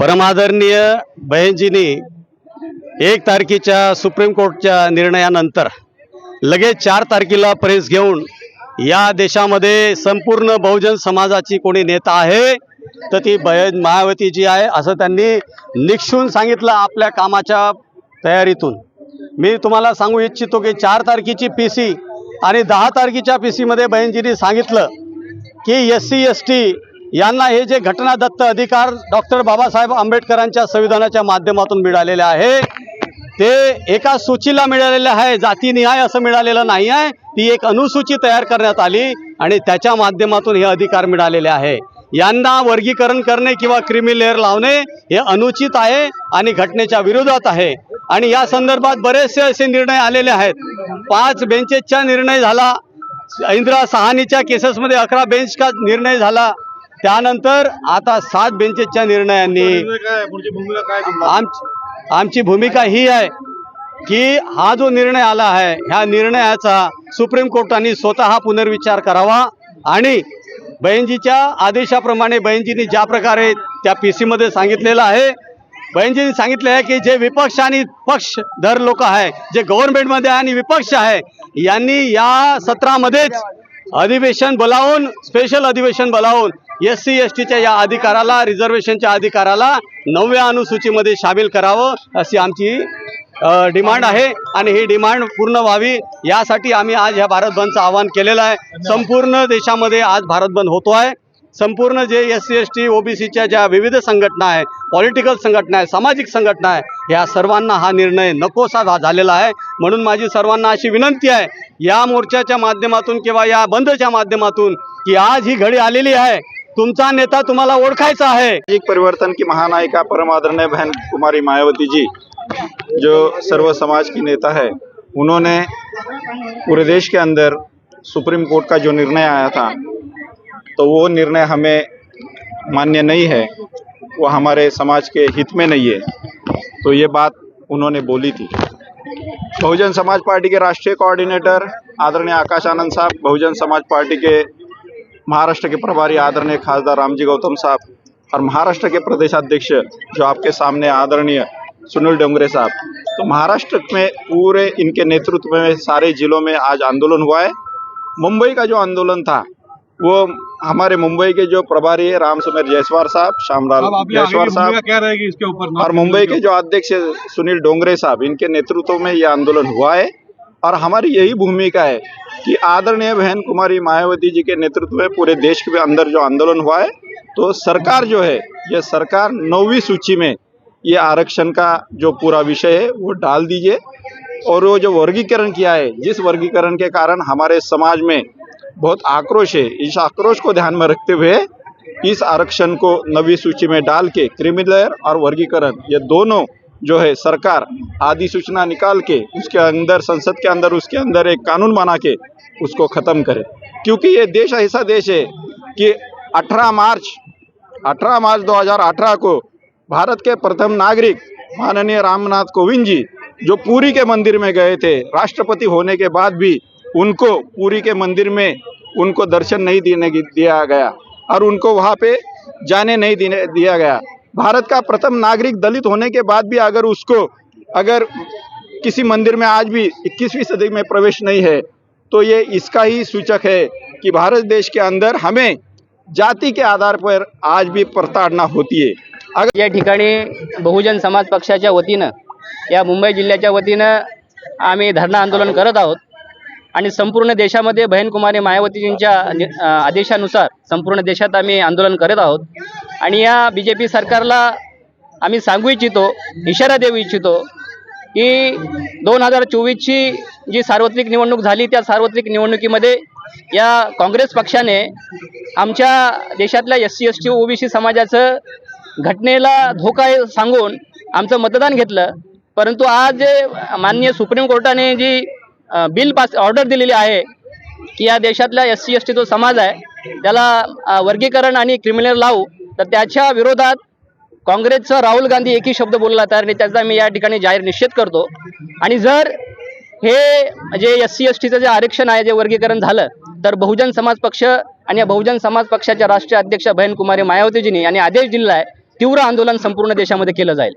परमादरणीय बहिणजींनी एक तारखेच्या सुप्रीम कोर्टच्या निर्णयानंतर लगेच चार तारखेला प्रेस घेऊन या देशामध्ये संपूर्ण बहुजन समाजाची कोणी नेता आहे तर ती बहीण मायावती जी आहे असं त्यांनी निक्षून सांगितलं आपल्या कामाच्या तयारीतून. मी तुम्हाला सांगू इच्छितो की चार तारखेची पी सी आणि दहा तारखेच्या पी सीमध्ये बहिणजींनी सांगितलं की एस सी एस टी यांना हे जे घटनादत्त अधिकार डॉक्टर बाबासाहेब आंबेडकरांच्या संविधानाच्या माध्यमातून मिळालेले आहे ते एका सूचीला मिळालेले आहे जातीनिहाय असं मिळालेलं नाही आहे ती एक अनुसूची तयार करण्यात आली आणि त्याच्या माध्यमातून हे अधिकार मिळालेले आहे. यांना वर्गीकरण करणे किंवा क्रिमी लेअर लावणे हे अनुचित आहे आणि घटनेच्या विरोधात आहे. आणि या संदर्भात बरेचसे असे निर्णय आलेले आहेत. पाच बेंचेसचा निर्णय झाला. इंदिरा सहानीच्या केसेसमध्ये अकरा बेंचचा निर्णय झाला. त्यानंतर आता सात बेंचेसच्या निर्णयांनी आम आमची भूमिका ही आहे की हा जो निर्णय आला आहे ह्या निर्णयाचा सुप्रीम कोर्टाने स्वतः पुनर्विचार करावा आणि बहिणजीच्या आदेशाप्रमाणे बहिणजींनी ज्या प्रकारे त्या पी सीमध्ये सांगितलेलं आहे बहिणजींनी सांगितले आहे की जे विपक्ष आणि पक्ष धर लोक आहे जे गव्हर्नमेंटमध्ये आहे आणि विपक्ष आहे यांनी या सत्रामध्येच अधिवेशन बोलावून स्पेशल अधिवेशन बोलावून एस सी एस टीच्या या अधिकाराला रिझर्वेशनच्या अधिकाराला नवव्या अनुसूचीमध्ये सामील करावं अशी आमची डिमांड आहे आणि ही डिमांड पूर्ण व्हावी यासाठी आम्ही आज ह्या भारत बंदचं आवाहन केलेलं आहे. संपूर्ण देशामध्ये आज भारत बंद होतो आहे. संपूर्ण जे एस सी एस टी ओबीसीच्या ज्या विविध संघटना आहे पॉलिटिकल संघटना आहे सामाजिक संघटना आहे या सर्वांना हा निर्णय नकोसा झालेला आहे. म्हणून माझी सर्वांना अशी विनंती आहे या मोर्चाच्या माध्यमातून किंवा या बंदच्या माध्यमातून की आज ही घडी आलेली आहे. तुमचा नेता तुम्हाला ओळखायचा आहे. सामाजिक परिवर्तन की महानायिका परम आदरणीय बहन कुमारी मायावती जी, जो सर्व समाज की नेता है, उन्होंने पूरे देश के अंदर सुप्रीम कोर्ट का जो निर्णय आया था तो वो निर्णय हमें मान्य नहीं है, वो हमारे समाज के हित में नहीं है तो ये बात उन्होंने बोली थी। बहुजन समाज पार्टी के राष्ट्रीय कोऑर्डिनेटर आदरणीय आकाश आनंद साहब, बहुजन समाज पार्टी के महाराष्ट्र के प्रभारी आदरणीय खासदार रामजी गौतम साहब और महाराष्ट्र के प्रदेशाध्यक्ष जो आपके सामने आदरणीय सुनील डोंगरे साहब। तो महाराष्ट्र में पूरे इनके नेतृत्व में सारे जिलों में आज आंदोलन हुआ है। मुंबई का जो आंदोलन था वो हमारे मुंबई के जो प्रभारी है राम सुमेर जायसवाल साहब श्यामलाल जायसवाल साहब क्या रहेगी इसके ऊपर? और मुंबई के जो अध्यक्ष सुनील डोंगरे साहब इनके नेतृत्व में ये आंदोलन हुआ है। और हमारी यही भूमिका है कि आदरणीय बहन कुमारी मायावती जी के नेतृत्व में पूरे देश के अंदर जो आंदोलन हुआ है तो सरकार जो है, ये सरकार नौवीं सूची में ये आरक्षण का जो पूरा विषय है, वो डाल दीजिए। और वो जो वर्गीकरण किया है, जिस वर्गीकरण के कारण हमारे समाज में बहुत आक्रोश है, इस आक्रोश को ध्यान में रखते हुए इस आरक्षण को नवी सूची में डाल के, क्रिमिनल और वर्गीकरण, ये दोनों जो है सरकार आदि सूचना निकाल के उसके अंदर, संसद के अंदर, उसके अंदर एक कानून बना के उसको ख़त्म करे। क्योंकि ये देश ऐसा देश है कि 18 मार्च 18 मार्च 2018 को भारत के प्रथम नागरिक माननीय रामनाथ कोविंद जी, जो पूरी के मंदिर में गए थे, राष्ट्रपति होने के बाद भी उनको पूरी के मंदिर में उनको दर्शन नहीं देने दिया गया। और उनको वहाँ पे जाने नहीं दिया गया। भारत का प्रथम नागरिक दलित होने के बाद भी अगर उसको अगर किसी मंदिर में आज भी 21वीं सदी में प्रवेश नहीं है तो ये इसका ही सूचक है कि भारत देश के अंदर हमें जाति के आधार पर आज भी प्रताड़ना होती है। अगर या ठिकाणी बहुजन समाज पक्षाच्या वतीनं या मुंबई जिल्ह्याच्या वतीनं आम्ही धरणं आंदोलन करत आहोत आणि संपूर्ण देशामध्ये बहीणकुमारी मायावतीजींच्या आदेशानुसार संपूर्ण देशात आम्ही आंदोलन करत आहोत. आणि या बी जे पी सरकारला आम्ही सांगू इच्छितो इशारा देऊ इच्छितो की दोन हजार चोवीसची जी सार्वत्रिक निवडणूक झाली त्या सार्वत्रिक निवडणुकीमध्ये या काँग्रेस पक्षाने आमच्या देशातल्या S C S T OBC समाजाचं घटनेला धोका सांगून आमचं मतदान घेतलं. परंतु आज जे माननीय सुप्रीम कोर्टाने जी बिल पास ऑर्डर दिलेली आहे की या देशातल्या एस सी एस टी जो समाज आहे त्याला वर्गीकरण आणि क्रिमिनल लावू तर त्याच्या विरोधात काँग्रेसचा राहुल गांधी एकही शब्द बोलला तयार नाही त्याचा मी या ठिकाणी जाहीर निषेध करतो. आणि जर हे जे एस सी एस टीचं जे आरक्षण आहे जे वर्गीकरण झालं तर बहुजन समाज पक्ष आणि या बहुजन समाज पक्षाच्या राष्ट्रीय अध्यक्ष बहन कुमारी मायावतीजींनी यांनी आदेश दिला आहे तीव्र आंदोलन संपूर्ण देशामध्ये केलं जाईल.